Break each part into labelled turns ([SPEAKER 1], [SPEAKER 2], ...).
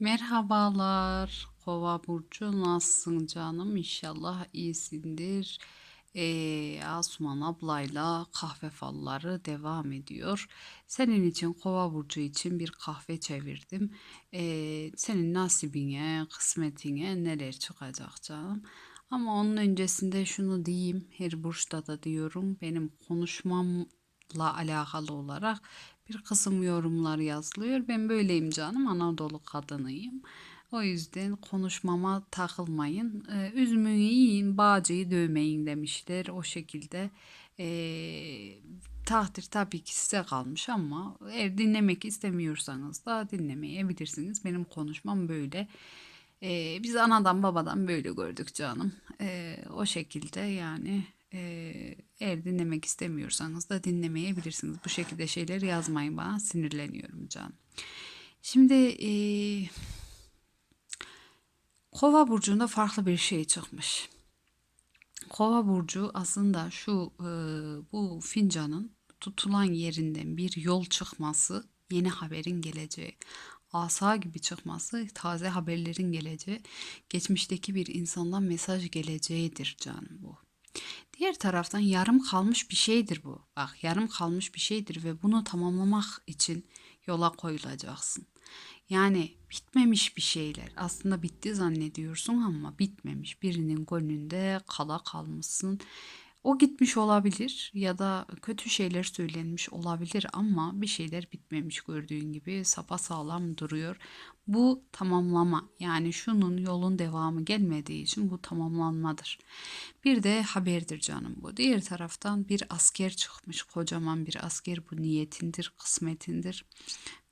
[SPEAKER 1] Merhabalar, Kova burcu nasılsın canım? İnşallah iyisindir. Ee, Asuman ablayla kahve falları devam ediyor. Senin için Kova burcu için bir kahve çevirdim. Ee, senin nasibine, kısmetine neler çıkacak canım? Ama onun öncesinde şunu diyeyim, her burçta da diyorum, benim konuşmamla alakalı olarak bir kısım yorumlar yazılıyor. Ben böyleyim canım, Anadolu kadınıyım. O yüzden konuşmama takılmayın. Ee, üzümünü yiyin, bağcıyı dövmeyin demişler. O şekilde ee, takdir tabii ki size kalmış ama eğer dinlemek istemiyorsanız da dinlemeyebilirsiniz. Benim konuşmam böyle. Ee, biz anadan babadan böyle gördük canım. Ee, o şekilde yani eğer dinlemek istemiyorsanız da dinlemeyebilirsiniz. Bu şekilde şeyler yazmayın bana sinirleniyorum canım. Şimdi ee, Kova burcunda farklı bir şey çıkmış. Kova burcu aslında şu e, bu fincanın tutulan yerinden bir yol çıkması, yeni haberin geleceği, asa gibi çıkması, taze haberlerin geleceği, geçmişteki bir insandan mesaj geleceğidir canım. Diğer taraftan yarım kalmış bir şeydir bu. Bak yarım kalmış bir şeydir ve bunu tamamlamak için yola koyulacaksın. Yani bitmemiş bir şeyler. Aslında bitti zannediyorsun ama bitmemiş. Birinin gönlünde kala kalmışsın. O gitmiş olabilir ya da kötü şeyler söylenmiş olabilir ama bir şeyler bitmemiş gördüğün gibi sapasağlam duruyor. Bu tamamlama yani şunun yolun devamı gelmediği için bu tamamlanmadır. Bir de haberdir canım bu. Diğer taraftan bir asker çıkmış kocaman bir asker bu niyetindir, kısmetindir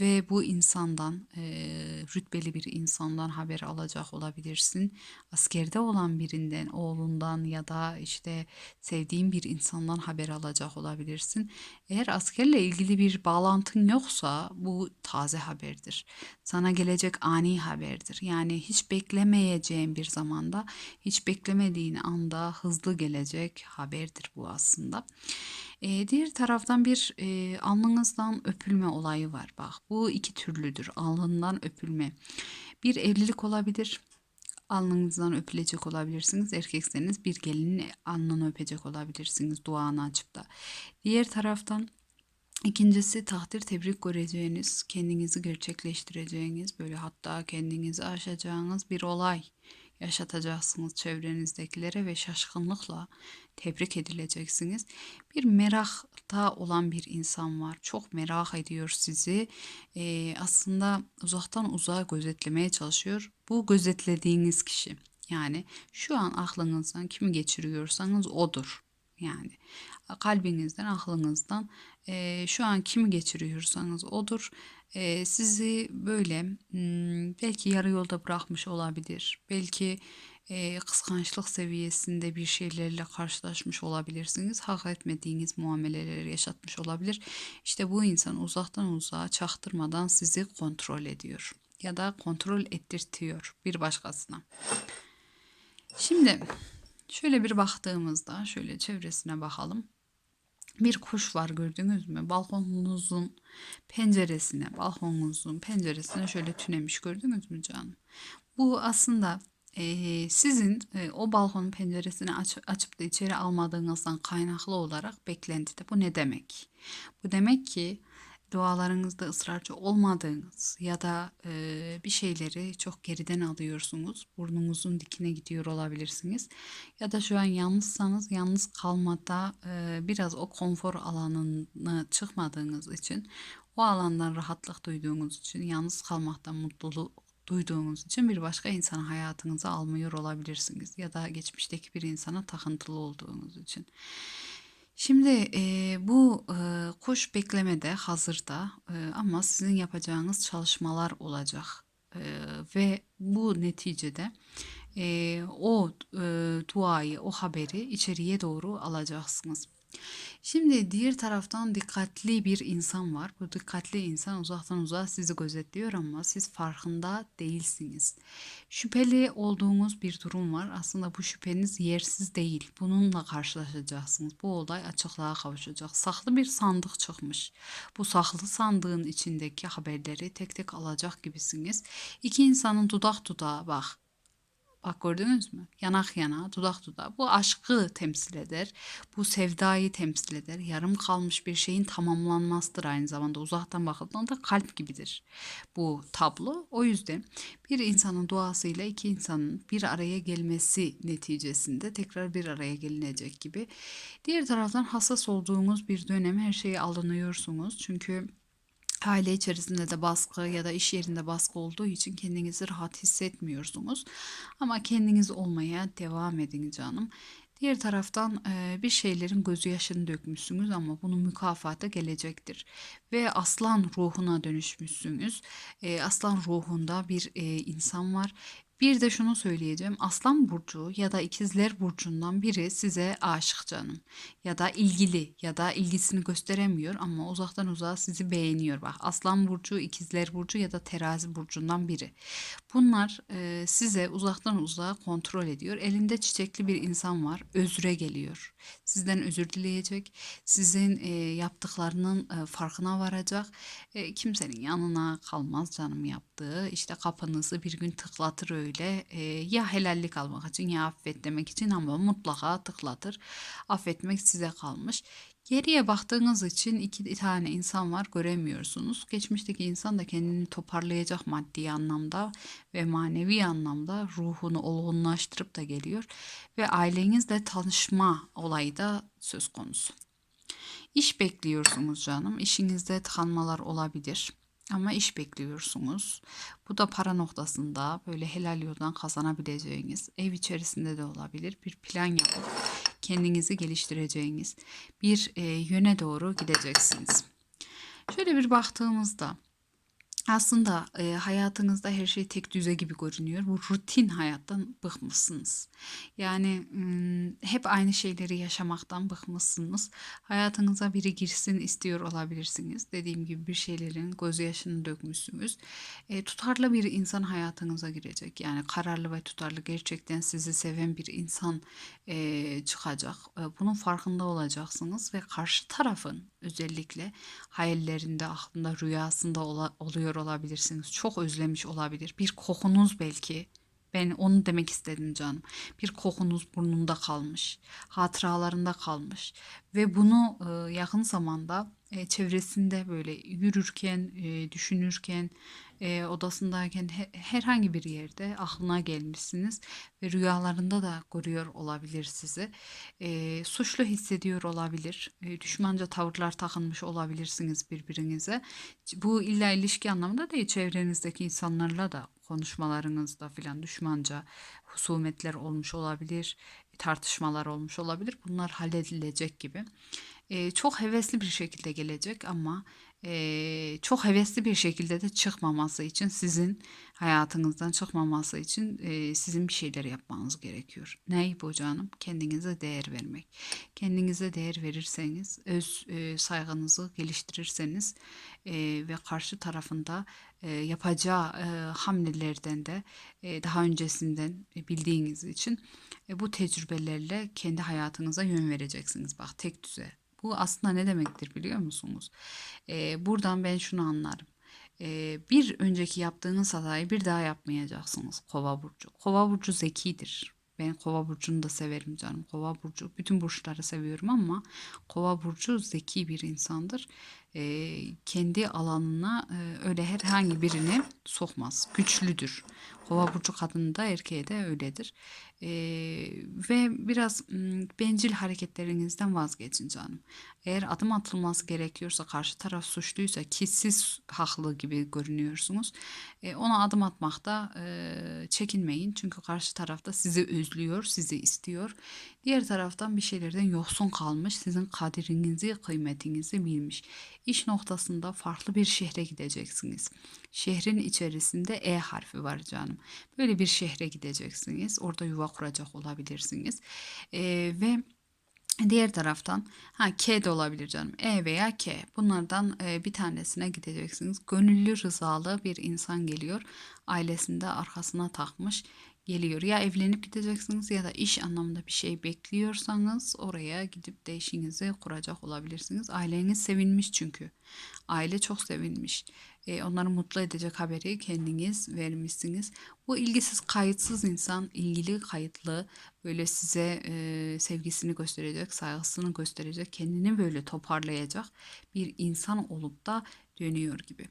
[SPEAKER 1] ve bu insandan e, rütbeli bir insandan haber alacak olabilirsin. Askerde olan birinden, oğlundan ya da işte sevdiğin bir insandan haber alacak olabilirsin. Eğer askerle ilgili bir bağlantın yoksa bu taze haberdir. Sana gelecek ani haberdir. Yani hiç beklemeyeceğin bir zamanda, hiç beklemediğin anda hızlı gelecek haberdir bu aslında. Ee, diğer taraftan bir e, alnınızdan öpülme olayı var. Bak bu iki türlüdür. Alnından öpülme. Bir evlilik olabilir. Alnınızdan öpülecek olabilirsiniz. Erkekseniz bir gelinin alnını öpecek olabilirsiniz duanı açıp da. Diğer taraftan İkincisi takdir tebrik göreceğiniz, kendinizi gerçekleştireceğiniz, böyle hatta kendinizi aşacağınız bir olay yaşatacaksınız çevrenizdekilere ve şaşkınlıkla tebrik edileceksiniz. Bir merakta olan bir insan var. Çok merak ediyor sizi. Ee, aslında uzaktan uzağa gözetlemeye çalışıyor. Bu gözetlediğiniz kişi. Yani şu an aklınızdan kimi geçiriyorsanız odur. Yani kalbinizden, aklınızdan e, şu an kimi geçiriyorsanız odur. E, sizi böyle hmm, belki yarı yolda bırakmış olabilir. Belki e, kıskançlık seviyesinde bir şeylerle karşılaşmış olabilirsiniz. Hak etmediğiniz muameleleri yaşatmış olabilir. İşte bu insan uzaktan uzağa çaktırmadan sizi kontrol ediyor ya da kontrol ettirtiyor bir başkasına. Şimdi şöyle bir baktığımızda şöyle çevresine bakalım bir kuş var gördünüz mü? Balkonunuzun penceresine, balkonunuzun penceresine şöyle tünemiş gördünüz mü canım? Bu aslında e, sizin e, o balkonun penceresini aç, açıp da içeri almadığınızdan kaynaklı olarak beklentide. Bu ne demek? Bu demek ki dualarınızda ısrarcı olmadığınız ya da e, bir şeyleri çok geriden alıyorsunuz. Burnunuzun dikine gidiyor olabilirsiniz. Ya da şu an yalnızsanız yalnız kalmada e, biraz o konfor alanına çıkmadığınız için o alandan rahatlık duyduğunuz için yalnız kalmaktan mutluluk duyduğunuz için bir başka insanı hayatınıza almıyor olabilirsiniz ya da geçmişteki bir insana takıntılı olduğunuz için. Şimdi e, bu e, kuş beklemede hazırda e, ama sizin yapacağınız çalışmalar olacak e, ve bu neticede e, o e, duayı, o haberi içeriye doğru alacaksınız. Şimdi diğer taraftan dikkatli bir insan var. Bu dikkatli insan uzaktan uzağa sizi gözetliyor ama siz farkında değilsiniz. Şüpheli olduğunuz bir durum var. Aslında bu şüpheniz yersiz değil. Bununla karşılaşacaksınız. Bu olay açıklığa kavuşacak. Saklı bir sandık çıkmış. Bu saklı sandığın içindeki haberleri tek tek alacak gibisiniz. İki insanın dudak dudağa bak Bak gördünüz mü? Yanak yana, dudak dudağa. Bu aşkı temsil eder. Bu sevdayı temsil eder. Yarım kalmış bir şeyin tamamlanmasıdır aynı zamanda. Uzaktan bakıldığında kalp gibidir bu tablo. O yüzden bir insanın duasıyla iki insanın bir araya gelmesi neticesinde tekrar bir araya gelinecek gibi. Diğer taraftan hassas olduğunuz bir dönem her şeye alınıyorsunuz. Çünkü aile içerisinde de baskı ya da iş yerinde baskı olduğu için kendinizi rahat hissetmiyorsunuz. Ama kendiniz olmaya devam edin canım. Diğer taraftan e, bir şeylerin gözü yaşını dökmüşsünüz ama bunun mükafatı gelecektir. Ve aslan ruhuna dönüşmüşsünüz. E, aslan ruhunda bir e, insan var bir de şunu söyleyeceğim. Aslan burcu ya da ikizler burcundan biri size aşık canım. Ya da ilgili ya da ilgisini gösteremiyor ama uzaktan uzağa sizi beğeniyor. Bak Aslan burcu, ikizler burcu ya da terazi burcundan biri. Bunlar e, size uzaktan uzağa kontrol ediyor. Elinde çiçekli bir insan var. Özüre geliyor. Sizden özür dileyecek. Sizin e, yaptıklarının e, farkına varacak. E, kimsenin yanına kalmaz canım yaptığı. İşte kapınızı bir gün tıklatır öyle. E, ya helallik almak için ya affet demek için ama mutlaka tıklatır. Affetmek size kalmış. Geriye baktığınız için iki tane insan var göremiyorsunuz. Geçmişteki insan da kendini toparlayacak maddi anlamda ve manevi anlamda ruhunu olgunlaştırıp da geliyor. Ve ailenizle tanışma olayı da söz konusu. İş bekliyorsunuz canım. İşinizde tıkanmalar olabilir. Ama iş bekliyorsunuz. Bu da para noktasında böyle helal yoldan kazanabileceğiniz, ev içerisinde de olabilir. Bir plan yapıp kendinizi geliştireceğiniz bir e, yöne doğru gideceksiniz. Şöyle bir baktığımızda aslında e, hayatınızda her şey tek düze gibi görünüyor. Bu rutin hayattan bıkmışsınız. Yani hep aynı şeyleri yaşamaktan bıkmışsınız. Hayatınıza biri girsin istiyor olabilirsiniz. Dediğim gibi bir şeylerin gözü yaşını dökmüşsünüz. E, tutarlı bir insan hayatınıza girecek. Yani kararlı ve tutarlı gerçekten sizi seven bir insan e, çıkacak. E, bunun farkında olacaksınız ve karşı tarafın özellikle hayallerinde, aklında, rüyasında ola- oluyor olabilirsiniz. Çok özlemiş olabilir. Bir kokunuz belki. Ben onu demek istedim canım. Bir kokunuz burnunda kalmış, hatıralarında kalmış ve bunu e, yakın zamanda e, çevresinde böyle yürürken, e, düşünürken, odasındayken he- herhangi bir yerde aklına gelmişsiniz ve rüyalarında da görüyor olabilir sizi. Suçlu hissediyor olabilir. Düşmanca tavırlar takınmış olabilirsiniz birbirinize. Bu illa ilişki anlamında değil, çevrenizdeki insanlarla da konuşmalarınızda filan düşmanca husumetler olmuş olabilir, tartışmalar olmuş olabilir. Bunlar halledilecek gibi. Ee, çok hevesli bir şekilde gelecek ama e, çok hevesli bir şekilde de çıkmaması için sizin hayatınızdan çıkmaması için e, sizin bir şeyler yapmanız gerekiyor. Ney bu canım? Kendinize değer vermek. Kendinize değer verirseniz, öz e, saygınızı geliştirirseniz e, ve karşı tarafında e, yapacağı e, hamlelerden de e, daha öncesinden bildiğiniz için e, bu tecrübelerle kendi hayatınıza yön vereceksiniz. Bak tek düze. Bu aslında ne demektir biliyor musunuz? E, buradan ben şunu anlarım. E, bir önceki yaptığınız hatayı bir daha yapmayacaksınız Kova burcu. Kova burcu zekidir. Ben Kova burcunu da severim canım. Kova burcu bütün burçları seviyorum ama Kova burcu zeki bir insandır. E, kendi alanına e, öyle herhangi birini sokmaz. Güçlüdür. Kova burcu kadını da erkeğe de öyledir. E, ve biraz m, bencil hareketlerinizden vazgeçin canım. Eğer adım atılması gerekiyorsa karşı taraf suçluysa ki siz haklı gibi görünüyorsunuz. E, ona adım atmakta e, çekinmeyin. Çünkü karşı tarafta sizi özlüyor, sizi istiyor. Diğer taraftan bir şeylerden yoksun kalmış, sizin kadirinizi, kıymetinizi bilmiş. İş noktasında farklı bir şehre gideceksiniz. Şehrin içerisinde E harfi var canım. Böyle bir şehre gideceksiniz. Orada yuva kuracak olabilirsiniz. E, ve Diğer taraftan ha K de olabilir canım. E veya K. Bunlardan e, bir tanesine gideceksiniz. Gönüllü rızalı bir insan geliyor. Ailesinde arkasına takmış geliyor. Ya evlenip gideceksiniz ya da iş anlamında bir şey bekliyorsanız oraya gidip de işinizi kuracak olabilirsiniz. Aileniz sevinmiş çünkü. Aile çok sevinmiş. E, onları mutlu edecek haberi kendiniz vermişsiniz. Bu ilgisiz, kayıtsız insan ilgili, kayıtlı böyle size e, sevgisini gösterecek, saygısını gösterecek, kendini böyle toparlayacak bir insan olup da dönüyor gibi.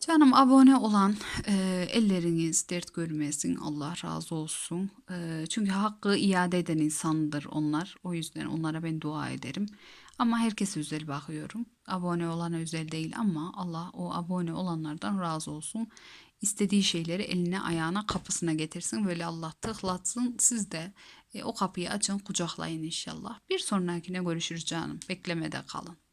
[SPEAKER 1] Canım abone olan e, elleriniz dert görmesin. Allah razı olsun. E, çünkü hakkı iade eden insandır onlar. O yüzden onlara ben dua ederim. Ama herkese özel bakıyorum. Abone olana özel değil ama Allah o abone olanlardan razı olsun. İstediği şeyleri eline ayağına kapısına getirsin. Böyle Allah tıklatsın. Siz de e, o kapıyı açın kucaklayın inşallah. Bir sonrakine görüşürüz canım. Beklemede kalın.